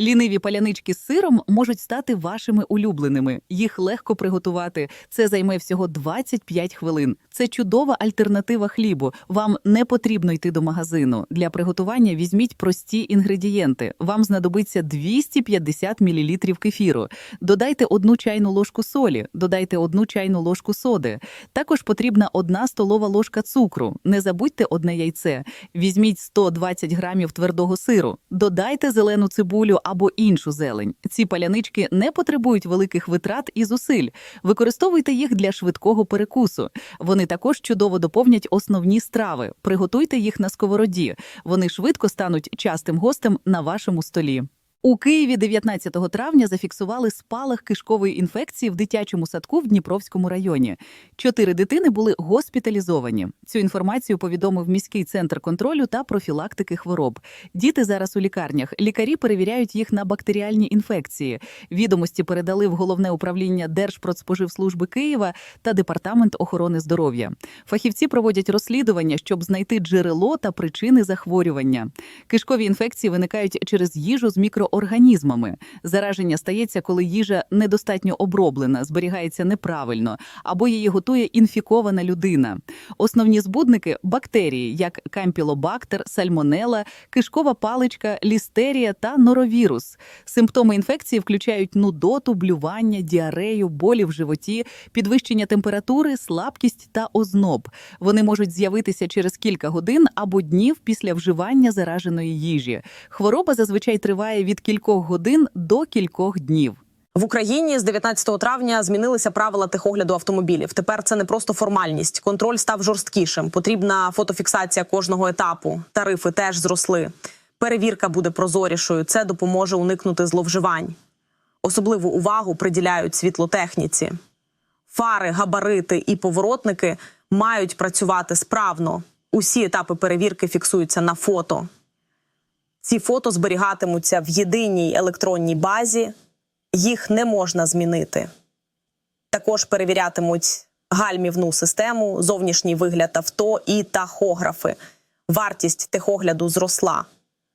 Ліниві палянички з сиром можуть стати вашими улюбленими. Їх легко приготувати. Це займе всього 25 хвилин. Це чудова альтернатива хлібу. Вам не потрібно йти до магазину. Для приготування візьміть прості інгредієнти. Вам знадобиться 250 мл кефіру. Додайте одну чайну ложку солі, додайте одну чайну ложку соди. Також потрібна одна столова ложка цукру. Не забудьте одне яйце. Візьміть 120 грамів твердого сиру. Додайте зелену цибулю або іншу зелень. Ці палянички не потребують великих витрат і зусиль. Використовуйте їх для швидкого перекусу. Вони також чудово доповнять основні страви. Приготуйте їх на сковороді. Вони швидко стануть частим гостем на вашому столі. У Києві 19 травня зафіксували спалах кишкової інфекції в дитячому садку в Дніпровському районі. Чотири дитини були госпіталізовані. Цю інформацію повідомив міський центр контролю та профілактики хвороб. Діти зараз у лікарнях. Лікарі перевіряють їх на бактеріальні інфекції. Відомості передали в головне управління Держпродспоживслужби Києва та департамент охорони здоров'я. Фахівці проводять розслідування, щоб знайти джерело та причини захворювання. Кишкові інфекції виникають через їжу з мікроорганізмами. Зараження стається, коли їжа недостатньо оброблена, зберігається неправильно або її готує інфікована людина. Основні збудники бактерії, як кампілобактер, сальмонела, кишкова паличка, лістерія та норовірус. Симптоми інфекції включають нудоту, блювання, діарею, болі в животі, підвищення температури, слабкість та озноб. Вони можуть з'явитися через кілька годин або днів після вживання зараженої їжі. Хвороба зазвичай триває від кількох годин до кількох днів. В Україні з 19 травня змінилися правила техогляду автомобілів. Тепер це не просто формальність. Контроль став жорсткішим. Потрібна фотофіксація кожного етапу. Тарифи теж зросли. Перевірка буде прозорішою. Це допоможе уникнути зловживань. Особливу увагу приділяють світлотехніці. Фари, габарити і поворотники мають працювати справно. Усі етапи перевірки фіксуються на фото. Ці фото зберігатимуться в єдиній електронній базі. Їх не можна змінити. Також перевірятимуть гальмівну систему, зовнішній вигляд авто і тахографи. Вартість техогляду зросла.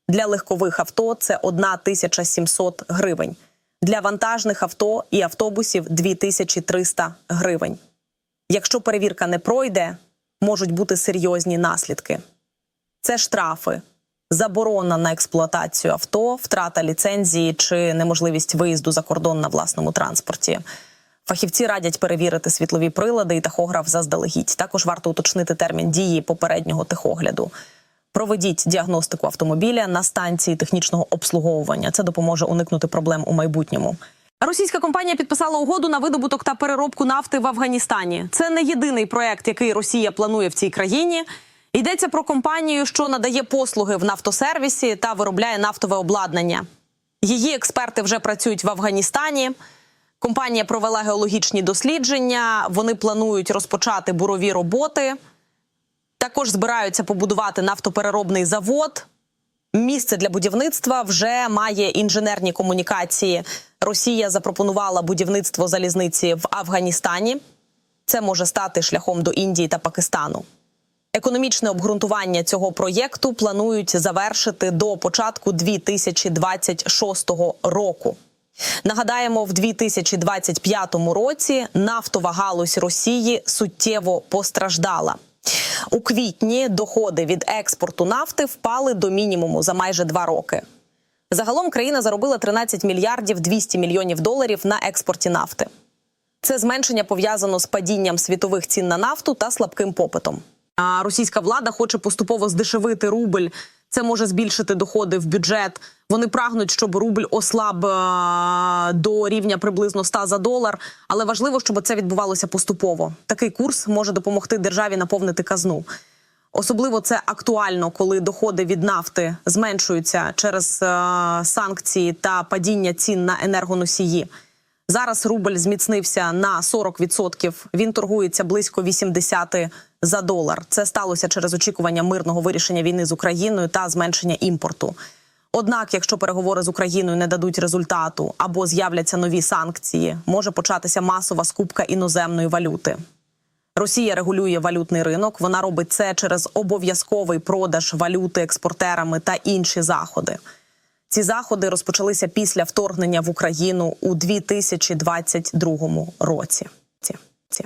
Для легкових авто це 1700 гривень. Для вантажних авто і автобусів 2300 гривень. Якщо перевірка не пройде, можуть бути серйозні наслідки. Це штрафи, заборона на експлуатацію авто, втрата ліцензії чи неможливість виїзду за кордон на власному транспорті. Фахівці радять перевірити світлові прилади і тахограф заздалегідь. Також варто уточнити термін дії попереднього техогляду. Проведіть діагностику автомобіля на станції технічного обслуговування. Це допоможе уникнути проблем у майбутньому. Російська компанія підписала угоду на видобуток та переробку нафти в Афганістані. Це не єдиний проект, який Росія планує в цій країні. Йдеться про компанію, що надає послуги в нафтосервісі та виробляє нафтове обладнання. Її експерти вже працюють в Афганістані. Компанія провела геологічні дослідження. Вони планують розпочати бурові роботи. Також збираються побудувати нафтопереробний завод. Місце для будівництва вже має інженерні комунікації. Росія запропонувала будівництво залізниці в Афганістані. Це може стати шляхом до Індії та Пакистану. Економічне обґрунтування цього проєкту планують завершити до початку 2026 року. Нагадаємо, в 2025 році нафтова галузь Росії суттєво постраждала. У квітні доходи від експорту нафти впали до мінімуму за майже два роки. Загалом країна заробила 13 мільярдів 200 мільйонів доларів на експорті нафти. Це зменшення пов'язано з падінням світових цін на нафту та слабким попитом. А російська влада хоче поступово здешевити рубль. Це може збільшити доходи в бюджет. Вони прагнуть, щоб рубль ослаб е, до рівня приблизно 100 за долар. Але важливо, щоб це відбувалося поступово. Такий курс може допомогти державі наповнити казну. Особливо це актуально, коли доходи від нафти зменшуються через е, санкції та падіння цін на енергоносії. Зараз рубль зміцнився на 40%. Він торгується близько 80 за долар. Це сталося через очікування мирного вирішення війни з Україною та зменшення імпорту. Однак, якщо переговори з Україною не дадуть результату або з'являться нові санкції, може початися масова скупка іноземної валюти. Росія регулює валютний ринок. Вона робить це через обов'язковий продаж валюти експортерами та інші заходи. Ці заходи розпочалися після вторгнення в Україну у 2022 році. Ці, ці.